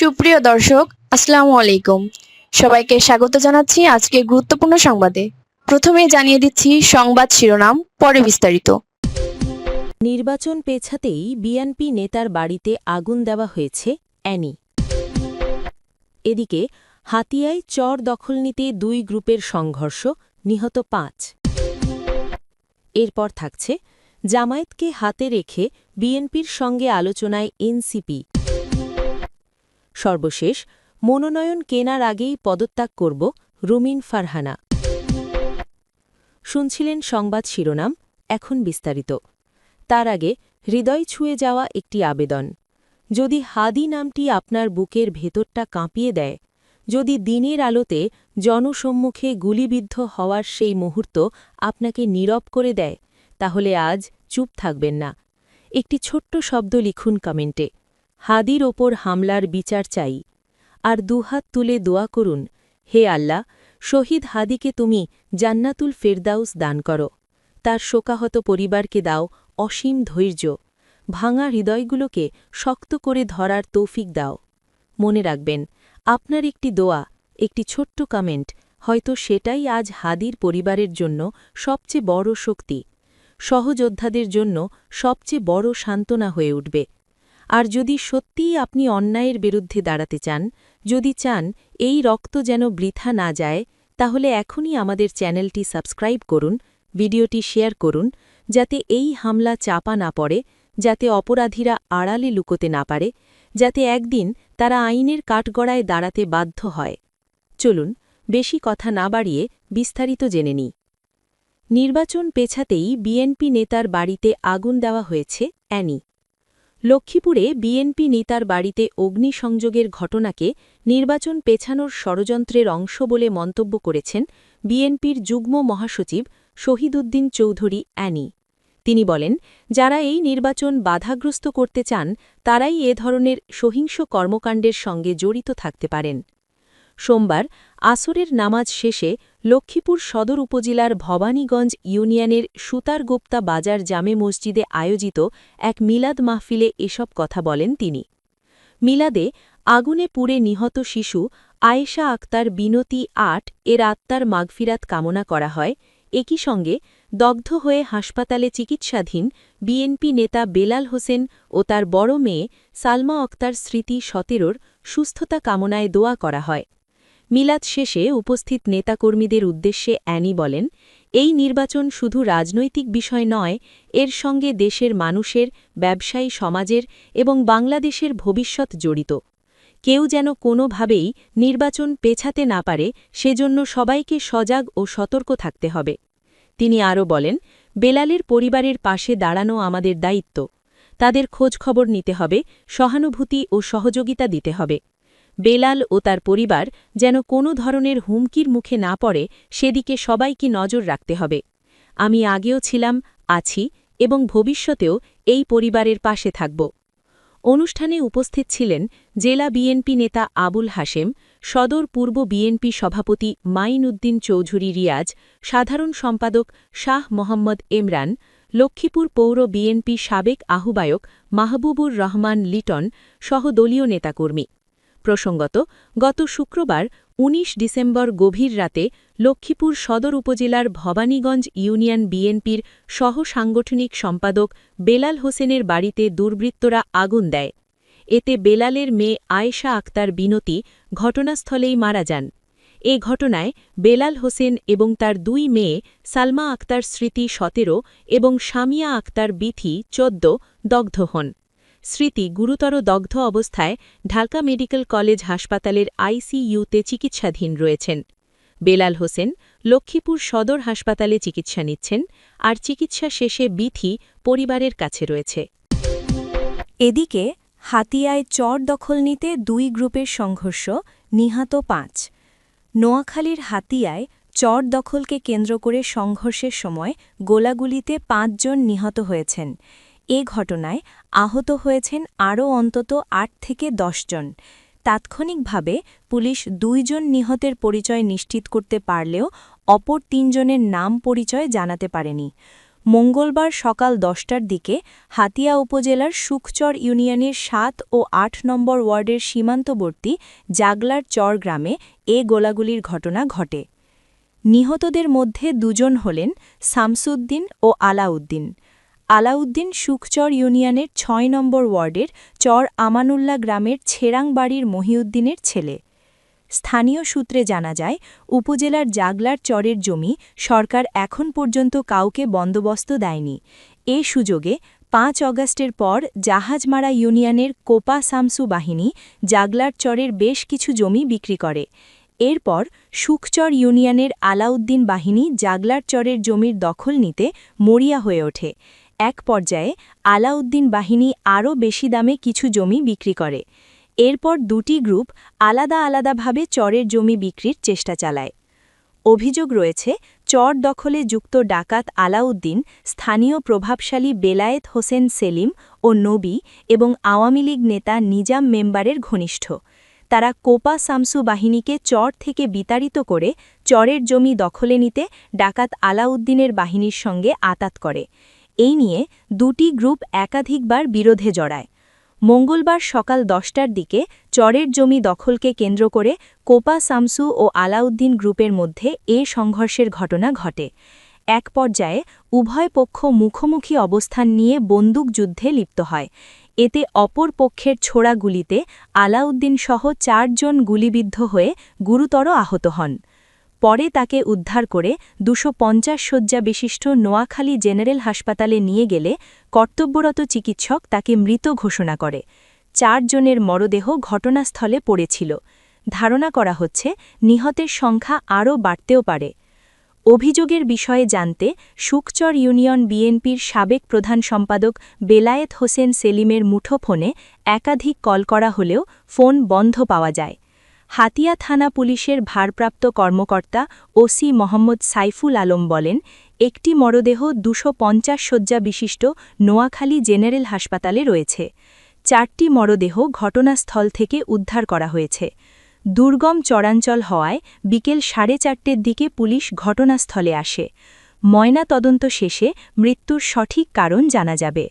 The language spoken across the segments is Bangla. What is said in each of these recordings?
সুপ্রিয় দর্শক, আসসালামু আলাইকুম। সবাইকে স্বাগত জানাচ্ছি আজকে গুরুত্বপূর্ণ সংবাদে। প্রথমে জানিয়ে দিচ্ছি সংবাদ শিরোনাম, পরে বিস্তারিত। নির্বাচন পেছাতেই বিএনপি নেতার বাড়িতে আগুন দেওয়া হয়েছে অ্যানি। এদিকে, হাতিয়ায় চর দখল নিতে দুই গ্রুপের সংঘর্ষ, নিহত পাঁচ। এরপর থাকছে, জামায়াতকে হাতে রেখে বিএনপির সঙ্গে আলোচনায় এনসিপি। সর্বশেষ, মনোনয়ন কেনার আগেই পদত্যাগ করব রুমিন ফারহানা। শুনছিলেন সংবাদ শিরোনাম, এখন বিস্তারিত। তার আগে, হৃদয় ছুঁয়ে যাওয়া একটি আবেদন। যদি হাদি নামটি আপনার বুকের ভেতরটা কাঁপিয়ে দেয়, যদি দিনের আলোতে জনসম্মুখে গুলিবিদ্ধ হওয়ার সেই মুহূর্ত আপনাকে নীরব করে দেয়, তাহলে আজ চুপ থাকবেন না। একটি ছোট্ট শব্দ লিখুন কমেন্টে। হাদির ওপর হামলার বিচার চাই। আর দুহাত তুলে দোয়া করুন, হে আল্লাহ, শহীদ হাদিকে তুমি জান্নাতুল ফেরদাউস দান করো। তার শোকাহত পরিবারকে দাও অসীম ধৈর্য। ভাঙা হৃদয়গুলোকে শক্ত করে ধরার তৌফিক দাও। মনে রাখবেন, আপনার একটি দোয়া, একটি ছোট্ট কমেন্ট হয়তো সেটাই আজ হাদির পরিবারের জন্য সবচেয়ে বড় শক্তি। সহযোদ্ধাদের জন্য সবচেয়ে বড় সান্ত্বনা হয়ে উঠবে। আর যদি সত্যিই আপনি অন্যায়ের বিরুদ্ধে দাঁড়াতে চান, যদি চান এই রক্ত যেন বৃথা না যায়, তাহলে এখনই আমাদের চ্যানেলটি সাবস্ক্রাইব করুন, ভিডিওটি শেয়ার করুন, যাতে এই হামলা চাপা না পড়ে, যাতে অপরাধীরা আড়ালে লুকোতে না পারে, যাতে একদিন তারা আইনের কাঠগড়ায় দাঁড়াতে বাধ্য হয়। চলুন, বেশি কথা না বাড়িয়ে বিস্তারিত জেনে নিই। নির্বাচন পেছাতেই বিএনপি নেতার বাড়িতে আগুন দেওয়া হয়েছে, অ্যানি। লক্ষ্মীপুরে বিএনপি নেতার বাড়িতে অগ্নিসংযোগের ঘটনাকে নির্বাচন পেছানোর ষড়যন্ত্রের অংশ বলে মন্তব্য করেছেন বিএনপির যুগ্ম মহাসচিব শহীদুদ্দিন চৌধুরী অ্যানি। তিনি বলেন, যারা এই নির্বাচন বাধাগ্রস্ত করতে চান, তারাই এ ধরনের সহিংস কর্মকাণ্ডের সঙ্গে জড়িত থাকতে পারেন। সোমবার আসরের নামাজ শেষে লক্ষ্মীপুর সদর উপজেলার ভবানীগঞ্জ ইউনিয়নের সুতারগুপ্তা বাজার জামে মসজিদে আয়োজিত এক মিলাদ মাহফিলে এসব কথা বলেন তিনি। মিলাদে আগুনে পুড়ে নিহত শিশু আয়েশা আক্তার বিনতি আট এর আত্মার মাগফিরাত কামনা করা হয়। একই সঙ্গে দগ্ধ হয়ে হাসপাতালে চিকিৎসাধীন বিএনপি নেতা বেলাল হোসেন ও তার বড় মেয়ে সালমা আক্তার স্মৃতি সতেরোর সুস্থতা কামনায় দোয়া করা হয়। মিলাদ শেষে উপস্থিত নেতাকর্মীদের উদ্দেশ্যে অ্যানি বলেন, এই নির্বাচন শুধু রাজনৈতিক বিষয় নয়, এর সঙ্গে দেশের মানুষের, ব্যবসায়ী সমাজের এবং বাংলাদেশের ভবিষ্যৎ জড়িত। কেউ যেন কোনোভাবেই নির্বাচন পেছাতে না পারে, সেজন্য সবাইকে সজাগ ও সতর্ক থাকতে হবে। তিনি আরও বলেন, বেলালের পরিবারের পাশে দাঁড়ানো আমাদের দায়িত্ব। তাদের খোঁজখবর নিতে হবে, সহানুভূতি ও সহযোগিতা দিতে হবে। বেলাল ও তার পরিবার যেন কোনো ধরনের হুমকির মুখে না পড়ে, সেদিকে সবাইকে নজর রাখতে হবে। আমি আগেও ছিলাম, আছি এবং ভবিষ্যতেও এই পরিবারের পাশে থাকব। অনুষ্ঠানে উপস্থিত ছিলেন জেলা বিএনপি নেতা আবুল হাশেম, সদর পূর্ব বিএনপি সভাপতি মাইন উদ্দিন চৌধুরী রিয়াজ, সাধারণ সম্পাদক শাহ মোহাম্মদ এমরান লক্ষ্মীপুর পৌর বিএনপি সাবেক আহ্বায়ক মাহবুবুর রহমান লিটন সহ দলীয় নেতাকর্মী। প্রসঙ্গত, গত শুক্রবার ১৯ ডিসেম্বর গভীর রাতে লক্ষ্মীপুর সদর উপজেলার ভবানীগঞ্জ ইউনিয়ন বিএনপির সহ সাংগঠনিক সম্পাদক বেলাল হোসেনের বাড়িতে দুর্বৃত্তরা আগুন দেয়। এতে বেলালের মেয়ে আয়েশা আক্তার বিনতি ঘটনাস্থলেই মারা যান। এ ঘটনায় বেলাল হোসেন এবং তার দুই মেয়ে সালমা আক্তার স্মৃতি সতেরো এবং শামিয়া আক্তার বিথি চোদ্দ দগ্ধ হন। স্মৃতি গুরুতর দগ্ধ অবস্থায় ঢাকা মেডিকেল কলেজ হাসপাতালের আইসিইউতে চিকিৎসাধীন রয়েছেন। বেলাল হোসেন লক্ষ্মীপুর সদর হাসপাতালে চিকিৎসা নিচ্ছেন আর চিকিৎসা শেষে বিথি পরিবারের কাছে রয়েছে। এদিকে হাতিয়ায় চর দখল নিতে দুই গ্রুপের সংঘর্ষ, নিহত পাঁচ। নোয়াখালীর হাতিয়ায় চর দখলকে কেন্দ্র করে সংঘর্ষের সময় গোলাগুলিতে পাঁচজন নিহত হয়েছেন। এ ঘটনায় আহত হয়েছেন আরও অন্তত আট থেকে জন। তাৎক্ষণিকভাবে পুলিশ দুইজন নিহতের পরিচয় নিশ্চিত করতে পারলেও অপর তিনজনের নাম পরিচয় জানাতে পারেনি। মঙ্গলবার সকাল দশটার দিকে হাতিয়া উপজেলার সুখচর ইউনিয়নের সাত ও আট নম্বর ওয়ার্ডের সীমান্তবর্তী জাগলার চর গ্রামে এ গোলাগুলির ঘটনা ঘটে। নিহতদের মধ্যে দুজন হলেন শামসুদ্দিন ও আলাউদ্দিন। আলাউদ্দিন সুখচর ইউনিয়নের ছয় নম্বর ওয়ার্ডের চর আমানুল্লা গ্রামের ছেড়াংবাড়ির মহিউদ্দিনের ছেলে। স্থানীয় সূত্রে জানা যায়, উপজেলার জাগলার চরের জমি সরকার এখন পর্যন্ত কাউকে বন্দোবস্ত দেয়নি। এ সুযোগে পাঁচ অগাস্টের পর জাহাজমারা ইউনিয়নের কোপা সামসু বাহিনী জাগলার চরের বেশ কিছু জমি বিক্রি করে। এরপর সুখচর ইউনিয়নের আলাউদ্দিন বাহিনী জাগলার চরের জমির দখল নিতে মরিয়া হয়ে ওঠে। এক পর্যায়ে আলাউদ্দিন বাহিনী আরও বেশি দামে কিছু জমি বিক্রি করে। এরপর দুটি গ্রুপ আলাদা আলাদাভাবে চরের জমি বিক্রির চেষ্টা চালায়। অভিযোগ রয়েছে, চর দখলে যুক্ত ডাকাত আলাউদ্দিন, স্থানীয় প্রভাবশালী বেলায়েত হোসেন সেলিম ও নবী এবং আওয়ামী লীগ নেতা নিজাম মেম্বারের ঘনিষ্ঠ। তারা কোপা সামসু বাহিনীকে চর থেকে বিতাড়িত করে চরের জমি দখলে নিতে ডাকাত আলাউদ্দিনের বাহিনীর সঙ্গে আতাত করে। এই নিয়ে দুটি গ্রুপ একাধিকবার বিরোধে জড়ায়। মঙ্গলবার সকাল দশটার দিকে চরের জমি দখলকে কেন্দ্র করে কোপা সামসু ও আলাউদ্দিন গ্রুপের মধ্যে এ সংঘর্ষের ঘটনা ঘটে। এক পর্যায়ে উভয় পক্ষ মুখোমুখি অবস্থান নিয়ে বন্দুকযুদ্ধে লিপ্ত হয়। এতে অপর পক্ষের ছোড়া গুলিতে আলাউদ্দিন সহ চারজন গুলিবিদ্ধ হয়ে গুরুতর আহত হন। পরে তাকে উদ্ধার করে দুশো পঞ্চাশ শয্যা বিশিষ্ট নোয়াখালী জেনারেল হাসপাতালে নিয়ে গেলে কর্তব্যরত চিকিৎসক তাকে মৃত ঘোষণা করে। চারজনের মরদেহ ঘটনাস্থলে পড়েছিল। ধারণা করা হচ্ছে নিহতের সংখ্যা আরও বাড়তেও পারে। অভিযোগের বিষয়ে জানতে সুকচর ইউনিয়ন বিএনপির সাবেক প্রধান সম্পাদক বেলায়েত হোসেন সেলিমের মুঠোফোনে একাধিক কল করা হলেও ফোন বন্ধ পাওয়া যায়। হাতিয়া থানা পুলিশের ভারপ্রাপ্ত কর্মকর্তা ওসি মোহাম্মদ সাইফুল আলম বলেন, একটি মরদেহ দুশো পঞ্চাশ শয্যা বিশিষ্ট নোয়াখালী জেনারেল হাসপাতালে রয়েছে। চারটি মরদেহ ঘটনাস্থল থেকে উদ্ধার করা হয়েছে। দুর্গম চরাঞ্চল হওয়ায় বিকেল সাড়ে চারটের দিকে পুলিশ ঘটনাস্থলে আসে। ময়না তদন্ত শেষে মৃত্যুর সঠিক কারণ জানা যাবে।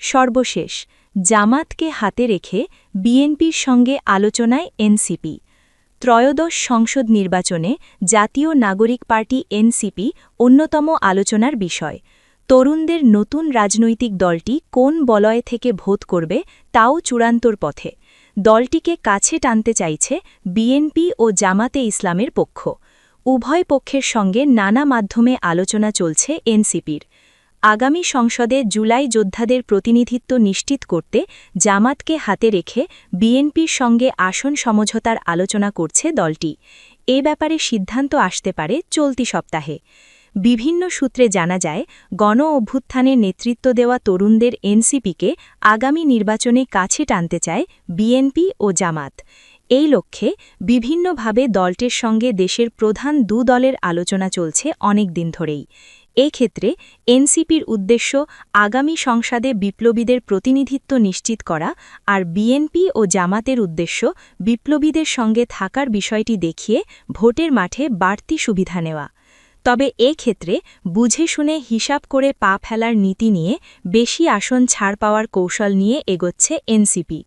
সর্বশেষ, জামাতকে হাতে রেখে বিএনপির সঙ্গে আলোচনায় এনসিপি। ত্রয়োদশ সংসদ নির্বাচনে জাতীয় নাগরিক পার্টি এনসিপি অন্যতম আলোচনার বিষয়। তরুণদের নতুন রাজনৈতিক দলটি কোন বলয় থেকে ভোট করবে তাও চূড়ান্তর পথে। দলটিকে কাছে টানতে চাইছে বিএনপি ও জামাতে ইসলামের পক্ষ। উভয় পক্ষের সঙ্গে নানা মাধ্যমে আলোচনা চলছে এনসিপির। আগামী সংসদে জুলাই যোদ্ধাদের প্রতিনিধিত্ব নিশ্চিত করতে জামাতকে হাতে রেখে বিএনপির সঙ্গে আসন সমঝোতার আলোচনা করছে দলটি। এ ব্যাপারে সিদ্ধান্ত আসতে পারে চলতি সপ্তাহে। বিভিন্ন সূত্রে জানা যায়, গণ অভ্যুত্থানে নেতৃত্ব দেওয়া তরুণদের এনসিপিকে আগামী নির্বাচনে কাছে টানতে চায় বিএনপি ও জামাত। এই লক্ষ্যে বিভিন্নভাবে দলটির সঙ্গে দেশের প্রধান দু দলের আলোচনা চলছে অনেক দিন ধরেই। এক্ষেত্রে এনসিপির উদ্দেশ্য আগামী সংসদে বিপ্লবীদের প্রতিনিধিত্ব নিশ্চিত করা আর বিএনপি ও জামাতের উদ্দেশ্য বিপ্লবীদের সঙ্গে থাকার বিষয়টি দেখিয়ে ভোটের মাঠে বাড়তি সুবিধা নেওয়া। তবে ক্ষেত্রে বুঝে শুনে হিসাব করে পা ফেলার নীতি নিয়ে বেশি আসন ছাড় পাওয়ার কৌশল নিয়ে এগোচ্ছে এনসিপি।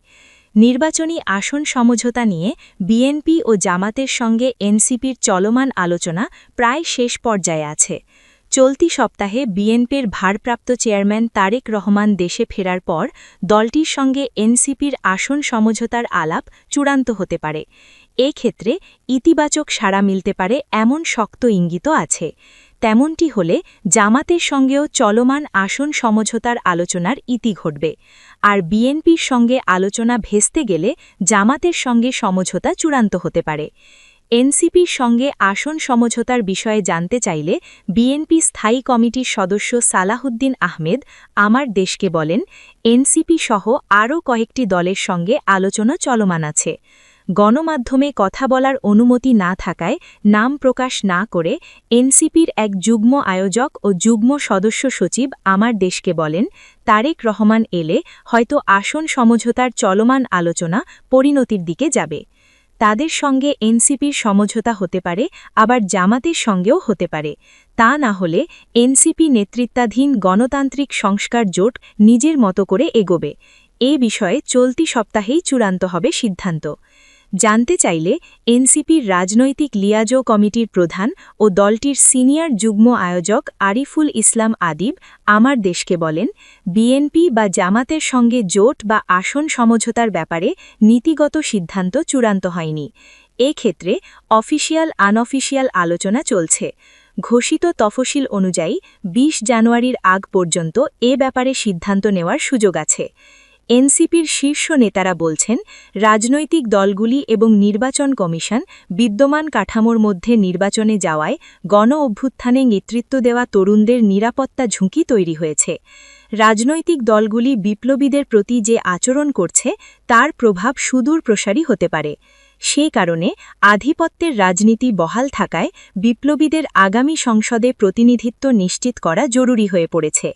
নির্বাচনী আসন সমঝোতা নিয়ে বিএনপি ও জামাতের সঙ্গে এনসিপির চলমান আলোচনা প্রায় শেষ পর্যায়ে আছে। চলতি সপ্তাহে বিএনপির ভারপ্রাপ্ত চেয়ারম্যান তারেক রহমান দেশে ফেরার পর দলটির সঙ্গে এনসিপির আসন সমঝোতার আলাপ চূড়ান্ত হতে পারে। এ ক্ষেত্রে ইতিবাচক সাড়া মিলতে পারে এমন শক্ত ইঙ্গিত আছে। তেমনটি হলে জামাতের সঙ্গেও চলমান আসন সমঝোতার আলোচনার ইতি ঘটবে। আর বিএনপির সঙ্গে আলোচনা ভেস্তে গেলে জামাতের সঙ্গে সমঝোতা চূড়ান্ত হতে পারে। এনসিপির সঙ্গে আসন সমঝোতার বিষয়ে জানতে চাইলে বিএনপি স্থায়ী কমিটির সদস্য সালাহুদ্দিন আহমেদ আমার দেশকে বলেন, এনসিপি সহ আরও কয়েকটি দলের সঙ্গে আলোচনা চলমান আছে। গণমাধ্যমে কথা বলার অনুমতি না থাকায় নাম প্রকাশ না করে এনসিপির এক যুগ্ম আয়োজক ও যুগ্ম সদস্য সচিব আমার দেশকে বলেন, তারেক রহমান এলে হয়তো আসন সমঝোতার চলমান আলোচনা পরিণতির দিকে যাবে। তাদের সঙ্গে এনসিপির সমঝোতা হতে পারে, আবার জামাতের সঙ্গেও হতে পারে। তা না হলে এনসিপি নেতৃত্বাধীন গণতান্ত্রিক সংস্কার জোট নিজের মতো করে এগোবে। এ বিষয়ে চলতি সপ্তাহেই চূড়ান্ত হবে সিদ্ধান্ত। জানতে চাইলে এনসিপির রাজনৈতিক লিয়াজো কমিটির প্রধান ও দলটির সিনিয়র যুগ্ম আয়োজক আরিফুল ইসলাম আদিব আমার দেশকে বলেন, বিএনপি বা জামাতের সঙ্গে জোট বা আসন সমঝোতার ব্যাপারে নীতিগত সিদ্ধান্ত চূড়ান্ত হয়নি। এ ক্ষেত্রে অফিসিয়াল আনঅফিসিয়াল আলোচনা চলছে। ঘোষিত তফসিল অনুযায়ী ২০ জানুয়ারির আগ পর্যন্ত এ ব্যাপারে সিদ্ধান্ত নেওয়ার সুযোগ আছে। এনসিপির শীর্ষ নেতারা বলছেন, রাজনৈতিক দলগুলি এবং নির্বাচন কমিশন বিদ্যমান কাঠামোর মধ্যে নির্বাচনে যাওয়ায় গণ অভ্যুত্থানে নেতৃত্ব দেওয়া তরুণদের নিরাপত্তা ঝুঁকি তৈরি হয়েছে। রাজনৈতিক দলগুলি বিপ্লবীদের প্রতি যে আচরণ করছে, তার প্রভাব সুদূর প্রসারী হতে পারে। সে কারণে আধিপত্যের রাজনীতি বহাল থাকায় বিপ্লবীদের আগামী সংসদে প্রতিনিধিত্ব নিশ্চিত করা জরুরি হয়ে পড়েছে।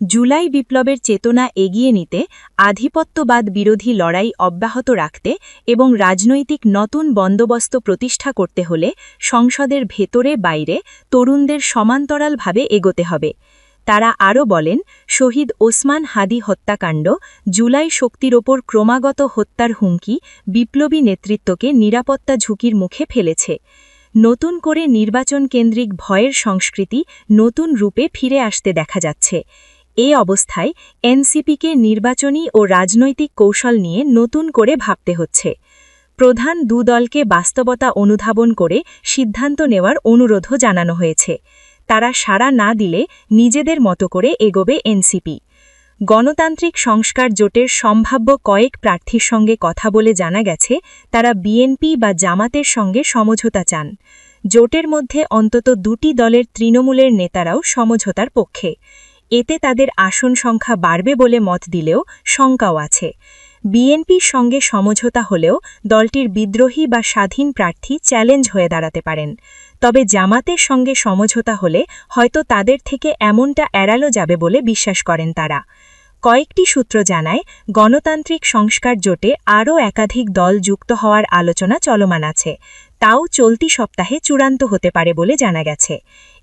জুলাই বিপ্লবের চেতনা এগিয়ে নিতে আধিপত্যবাদ বিরোধী লড়াই অব্যাহত রাখতে এবং রাজনৈতিক নতুন বন্দোবস্ত প্রতিষ্ঠা করতে হলে সংসদের ভেতরে বাইরে তরুণদের সমান্তরালভাবে এগোতে হবে। তারা আরও বলেন, শহীদ ওসমান হাদি হত্যাকাণ্ড, জুলাই শক্তির ওপর ক্রমাগত হত্যার হুমকি, বিপ্লবী নেতৃত্বকে নিরাপত্তা ঝুঁকির মুখে ফেলেছে। নতুন করে নির্বাচন কেন্দ্রিক ভয়ের সংস্কৃতি নতুন রূপে ফিরে আসতে দেখা যাচ্ছে। এ অবস্থায় এনসিপিকে নির্বাচনী ও রাজনৈতিক কৌশল নিয়ে নতুন করে ভাবতে হচ্ছে। প্রধান দু দলকে বাস্তবতা অনুধাবন করে সিদ্ধান্ত নেওয়ার অনুরোধও জানানো হয়েছে। তারা সাড়া না দিলে নিজেদের মতো করে এগোবে এনসিপি। গণতান্ত্রিক সংস্কার জোটের সম্ভাব্য কয়েক প্রার্থীর সঙ্গে কথা বলে জানা গেছে, তারা বিএনপি বা জামাতের সঙ্গে সমঝোতা চান। জোটের মধ্যে অন্তত দুটি দলের তৃণমূলের নেতারাও সমঝোতার পক্ষে। এতে তাদের আসন সংখ্যা বাড়বে বলে মত দিলেও শঙ্কাও আছে। বিএনপির সঙ্গে সমঝোতা হলেও দলটির বিদ্রোহী বা স্বাধীন প্রার্থী চ্যালেঞ্জ হয়ে দাঁড়াতে পারেন। তবে জামাতের সঙ্গে সমঝোতা হলে হয়তো তাদের থেকে এমনটা এড়ালো যাবে বলে বিশ্বাস করেন তারা। কয়েকটি সূত্র জানায়, গণতান্ত্রিক সংস্কার জোটে আরও একাধিক দল যুক্ত হওয়ার আলোচনা চলমান আছে। তাও চলতি সপ্তাহে চূড়ান্ত হতে পারে বলে জানা গেছে।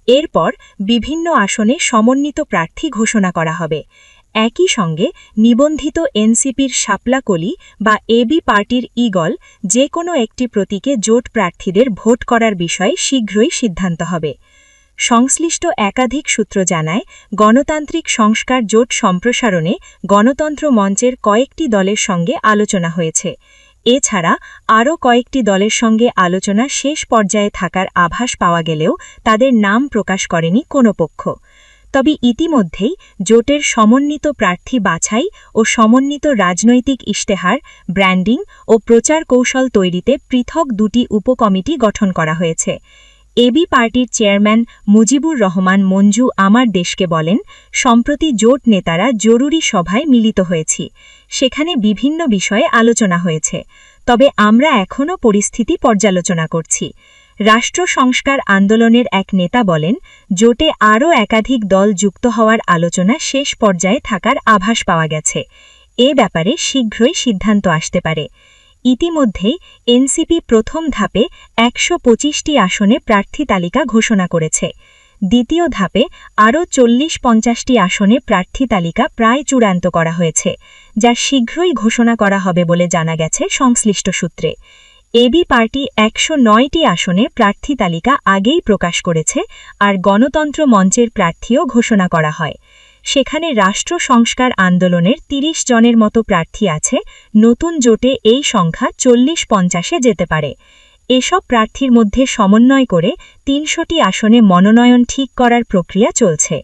এরপর বিভিন্ন আসনে সমন্বিত প্রার্থী ঘোষণা করা হবে। একই সঙ্গে নিবন্ধিত এনসিপির শাপলাকলি বা এবি পার্টির ইগল যে কোনো একটি প্রতীকে জোট প্রার্থীদের ভোট করার বিষয়ে শীঘ্রই সিদ্ধান্ত হবে। সংশ্লিষ্ট একাধিক সূত্র জানায়, গণতান্ত্রিক সংস্কার জোট সম্প্রসারণে গণতন্ত্র মঞ্চের কয়েকটি দলের সঙ্গে আলোচনা হয়েছে। এছাড়া আরও কয়েকটি দলের সঙ্গে আলোচনা শেষ পর্যায়ে থাকার আভাস পাওয়া গেলেও তাদের নাম প্রকাশ করেনি কোনো পক্ষ। তবে ইতিমধ্যেই জোটের সমন্বিত প্রার্থী বাছাই ও সমন্বিত রাজনৈতিক ইশতেহার, ব্র্যান্ডিং ও প্রচার কৌশল তৈরিতে পৃথক দুটি উপকমিটি গঠন করা হয়েছে। এবি পার্টির চেয়ারম্যান মুজিবুর রহমান মঞ্জু আমার দেশকে বলেন, সম্প্রতি জোট নেতারা জরুরি সভায় মিলিত হয়েছি। সেখানে বিভিন্ন বিষয়ে আলোচনা হয়েছে। তবে আমরা এখনও পরিস্থিতি পর্যালোচনা করছি। রাষ্ট্র সংস্কার আন্দোলনের এক নেতা বলেন, জোটে আরও একাধিক দল যুক্ত হওয়ার আলোচনা শেষ পর্যায়ে থাকার আভাস পাওয়া গেছে। এ ব্যাপারে শীঘ্রই সিদ্ধান্ত আসতে পারে। ইতিমধ্যেই এনসিপি প্রথম ধাপে একশো পঁচিশটি আসনে প্রার্থী তালিকা ঘোষণা করেছে। দ্বিতীয় ধাপে আরও চল্লিশ পঞ্চাশটি আসনে প্রার্থী তালিকা প্রায় চূড়ান্ত করা হয়েছে, যা শীঘ্রই ঘোষণা করা হবে বলে জানা গেছে সংশ্লিষ্ট সূত্রে। এবি পার্টি একশো নয়টি আসনে প্রার্থী তালিকা আগেই প্রকাশ করেছে আর গণতন্ত্র মঞ্চের প্রার্থীও ঘোষণা করা হয়। সেখানে রাষ্ট্র সংস্কার আন্দোলনের ৩০ জনের মতো প্রার্থী আছে, নতুন জোটে এই সংখ্যা চল্লিশ পঞ্চাশে যেতে পারে। এসব প্রার্থীর মধ্যে সমন্বয় করে তিনশোটি আসনে মনোনয়ন ঠিক করার প্রক্রিয়া চলছে।